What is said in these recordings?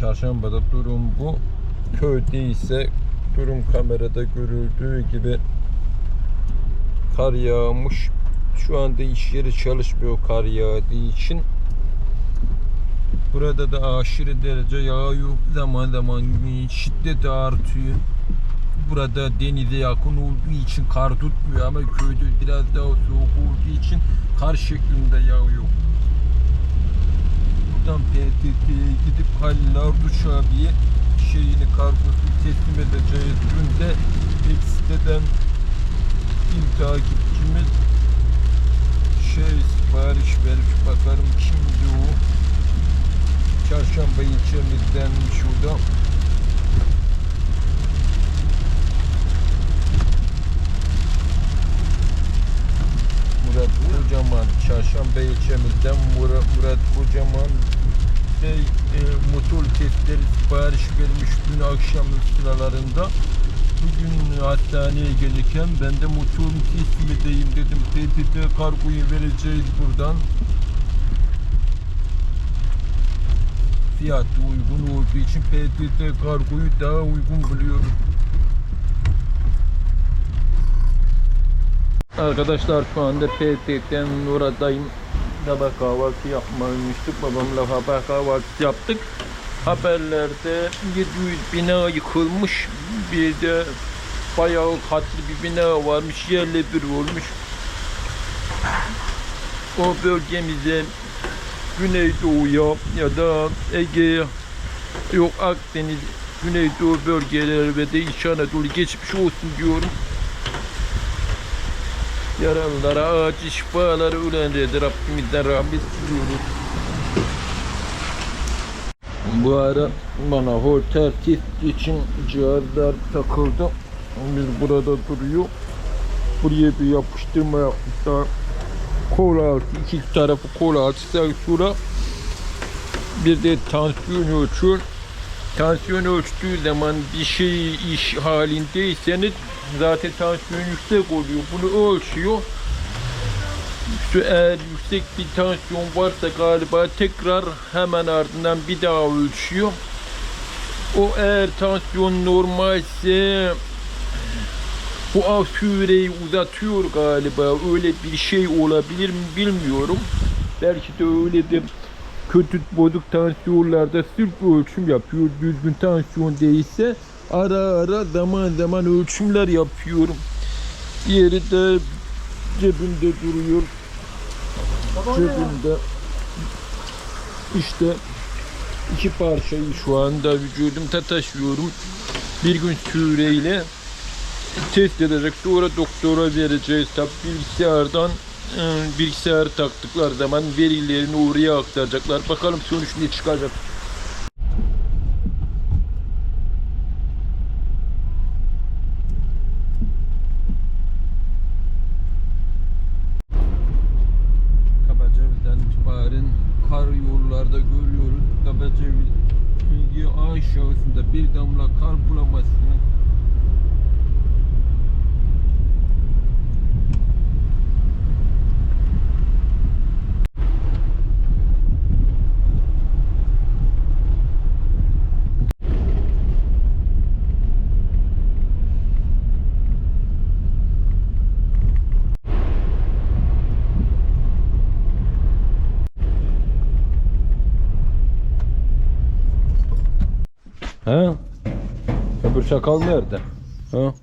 çarşambada durum bu. Köyde ise durum kamerada görüldüğü gibi kar yağmış. Şu anda iş yeri çalışmıyor kar yağdığı için. Burada da aşırı derece yağıyor. Zaman zaman şiddeti artıyor. Burada denize yakın olduğu için kar tutmuyor ama köyde biraz daha soğuk olduğu için kar şeklinde yağıyor. Buradan PTT'ye gidip Halil Arduç abiye şeyini kargosunu teslim edeceğiz. Dün de bir siteden bir takipçimiz şey sipariş vermiş bakalım kimdi o? Çarşamba ilçemizdenmiş o da Murat Kocaman çarşamba ilçemizden Murat, Murat Kocaman şey, e, motor testleri sipariş vermiş dün akşam sıralarında Bugün hastaneye gelirken ben de motorumu teslim edeyim dedim. PTT kargoyu vereceğiz buradan. Fiyatı uygun olduğu için PTT kargoyu daha uygun buluyorum. Arkadaşlar şu anda PTT'den oradayım. Sabah kahvaltı yapmamıştık. Babamla sabah kahvaltı yaptık. Haberlerde 700 bina yıkılmış. Bir de bayağı katlı bir bina varmış. Yerle bir olmuş. O bölgemize Güneydoğu'ya ya da Ege'ye yok Akdeniz, Güneydoğu bölgeleri ve de İç Anadolu geçmiş olsun diyorum. Yaralılara acil şifaları ölenlere de Rabbimizden rahmet diliyoruz. Bu ara bana hotel test için cihazlar takıldı. Biz burada duruyor. Buraya bir yapıştırma yapmışlar. Kol altı, iki tarafı kol altı sonra bir de tansiyon ölçüyor. Tansiyon ölçtüğü zaman bir şey iş halindeyseniz zaten tansiyon yüksek oluyor. Bunu ölçüyor. Şu eğer yüksek bir tansiyon varsa galiba tekrar hemen ardından bir daha ölçüyor. O eğer tansiyon normalse bu av süreyi uzatıyor galiba. Öyle bir şey olabilir mi bilmiyorum. Belki de öyledir. Kötü bozuk tansiyonlarda sırf ölçüm yapıyor. Düzgün tansiyon değilse ara ara zaman zaman ölçümler yapıyorum. Diğeri de cebimde duruyor. Cebimde işte iki parçayı şu anda vücudumda taşıyorum. Bir gün süreyle test edecek. Sonra doktora vereceğiz. Tabi bilgisayardan e, bilgisayar taktıkları zaman verilerini oraya aktaracaklar. Bakalım sonuç ne çıkacak. Çakal nerede? Ha?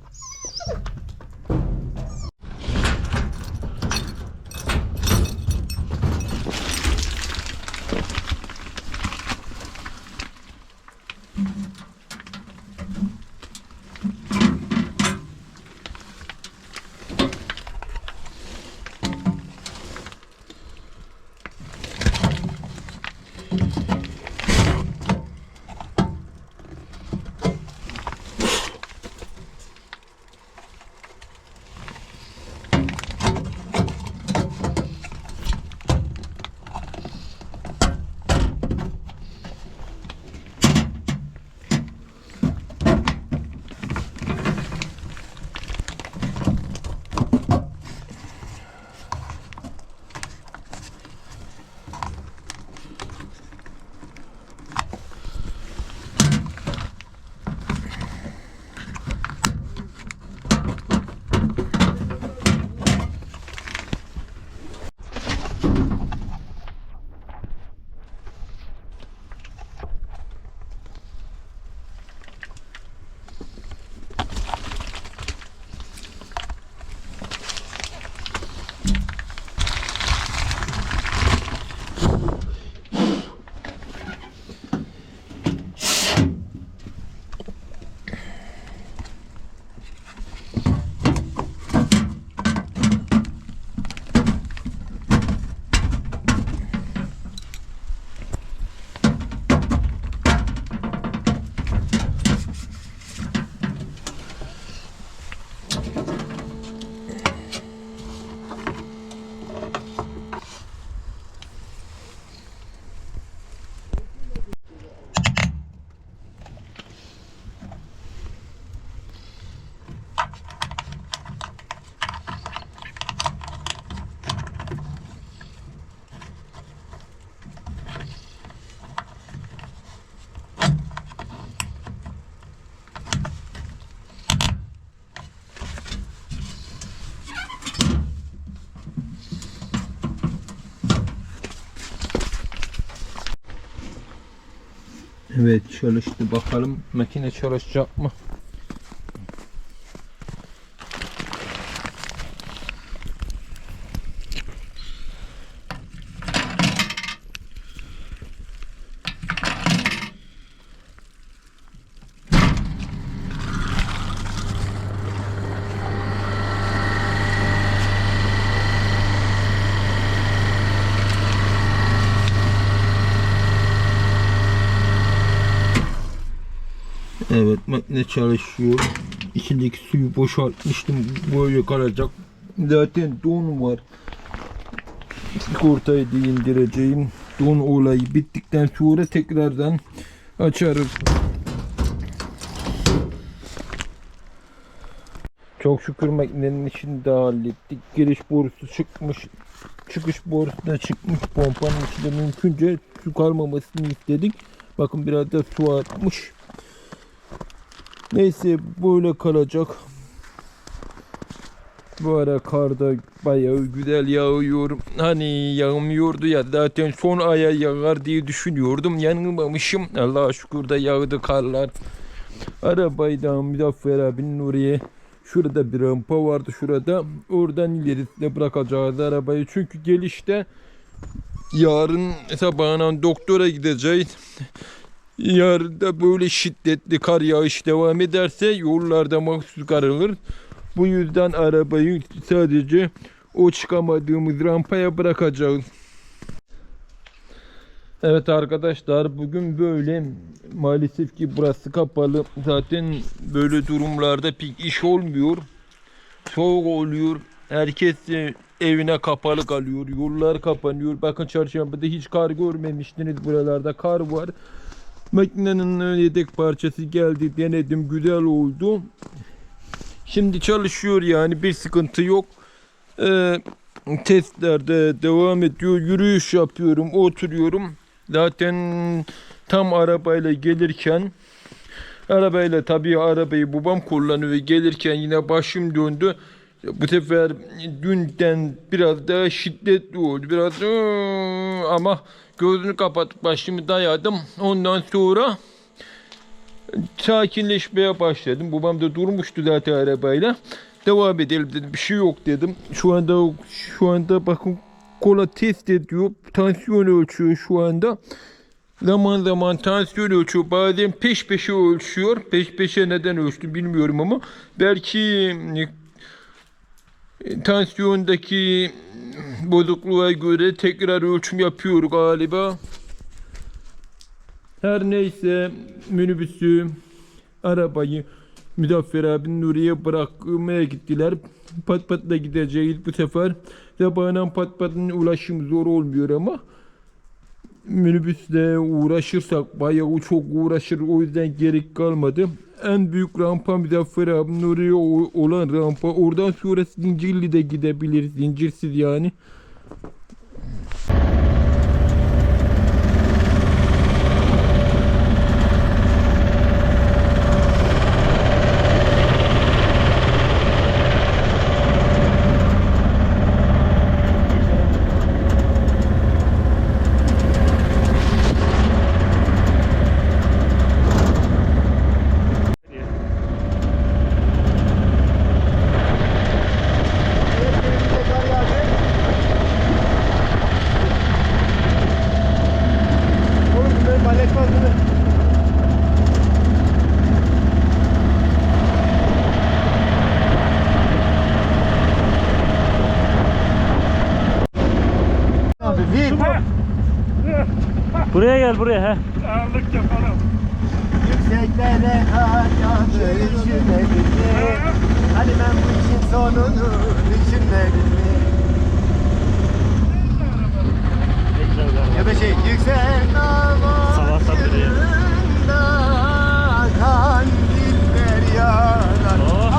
Evet çalıştı bakalım makine çalışacak mı? Evet makine çalışıyor. İçindeki suyu boşaltmıştım. Böyle kalacak. Zaten don var. Sigortayı da indireceğim. Don olayı bittikten sonra tekrardan açarız. Çok şükür makinenin işini de hallettik. Giriş borusu çıkmış. Çıkış borusu da çıkmış. Pompanın içinde mümkünce su kalmamasını istedik. Bakın biraz da su atmış. Neyse böyle kalacak. Bu ara karda bayağı güzel yağıyor. Hani yağmıyordu ya zaten son aya yağar diye düşünüyordum. Yanılmamışım. Allah'a şükür de yağdı karlar. Arabayı da Muzaffer abinin oraya Şurada bir rampa vardı şurada. Oradan ilerisine bırakacağız arabayı. Çünkü gelişte yarın sabahına doktora gideceğiz. Yarın da böyle şiddetli kar yağış devam ederse yollarda mahsus karılır. Bu yüzden arabayı sadece o çıkamadığımız rampaya bırakacağız. Evet arkadaşlar bugün böyle maalesef ki burası kapalı. Zaten böyle durumlarda pek iş olmuyor. Soğuk oluyor. Herkes e, evine kapalı kalıyor. Yollar kapanıyor. Bakın çarşambada hiç kar görmemiştiniz. Buralarda kar var. Makinenin yedek parçası geldi. Denedim. Güzel oldu. Şimdi çalışıyor yani. Bir sıkıntı yok. Ee, testlerde devam ediyor. Yürüyüş yapıyorum. Oturuyorum. Zaten tam arabayla gelirken arabayla tabii arabayı babam kullanıyor. Gelirken yine başım döndü. Bu sefer dünden biraz daha şiddetli oldu. Biraz ama gözünü kapatıp başımı dayadım. Ondan sonra sakinleşmeye başladım. Babam da durmuştu zaten arabayla. Devam edelim dedim. Bir şey yok dedim. Şu anda şu anda bakın kola test ediyor. Tansiyon ölçüyor şu anda. Zaman zaman tansiyon ölçüyor. Bazen peş peşe ölçüyor. Peş peşe neden ölçtü bilmiyorum ama belki e, tansiyondaki bozukluğa göre tekrar ölçüm yapıyor galiba. Her neyse minibüsü, arabayı Müzaffer abinin oraya bırakmaya gittiler. Pat patla gideceğiz bu sefer. Sabahından pat patın ulaşım zor olmuyor ama minibüsle uğraşırsak bayağı çok uğraşır o yüzden gerek kalmadı. En büyük rampa Müzaffer abinin oraya olan rampa. Oradan sonra Zincirli'de gidebiliriz. Zincirsiz yani. Oğlum benim palet var değil mi? Abi bir Buraya gel buraya he. yükseklere kaçanı düşünmedin mi? Hani ben bu işin sonunu düşünmedim mi? Ya da şey yüksek dağlar Sabahtan beri başında kandiller yanar.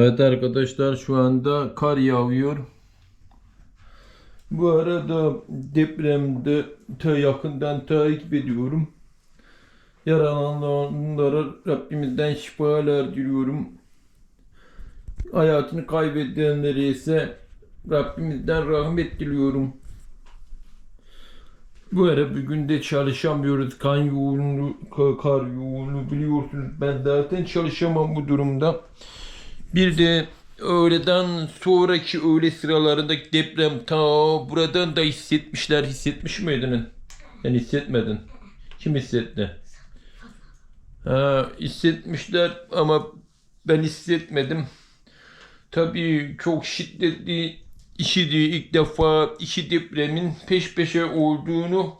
Evet arkadaşlar şu anda kar yağıyor. Bu arada depremde ta yakından takip ediyorum. Yaralananlara Rabbimizden şifalar diliyorum. Hayatını kaybedenlere ise Rabbimizden rahmet diliyorum. Bu ara bugün de çalışamıyoruz. Kan yoğunluğu, ka- kar yoğunluğu biliyorsunuz. Ben zaten çalışamam bu durumda. Bir de öğleden sonraki öğle sıralarındaki deprem ta buradan da hissetmişler. Hissetmiş miydin? Sen hissetmedin. Kim hissetti? Ha, hissetmişler ama ben hissetmedim. Tabii çok şiddetli işidi ilk defa iki depremin peş peşe olduğunu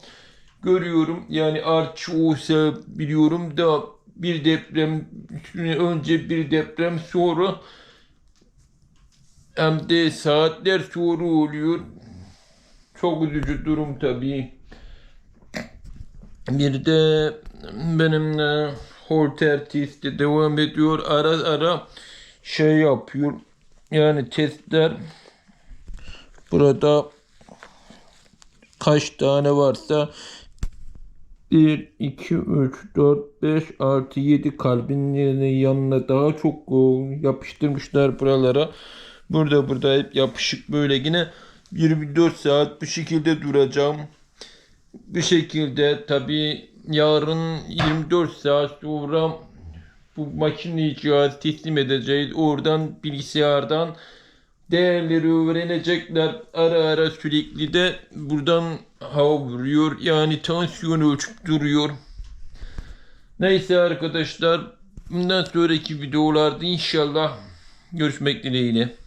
görüyorum. Yani artçı olsa biliyorum da bir deprem önce bir deprem sonra hem de saatler sonra oluyor. Çok üzücü durum tabii. Bir de benimle Holter testi devam ediyor. Ara ara şey yapıyor. Yani testler burada kaç tane varsa 1, 2, 3, 4, 5, 6, 7 kalbin yanına daha çok o, yapıştırmışlar buralara. Burada burada hep yapışık böyle yine 24 saat bu şekilde duracağım. Bu şekilde tabi yarın 24 saat sonra bu makineyi cihaz teslim edeceğiz. Oradan bilgisayardan değerleri öğrenecekler. Ara ara sürekli de buradan hava vuruyor. Yani tansiyonu ölçüp duruyor. Neyse arkadaşlar. Bundan sonraki videolarda inşallah görüşmek dileğiyle.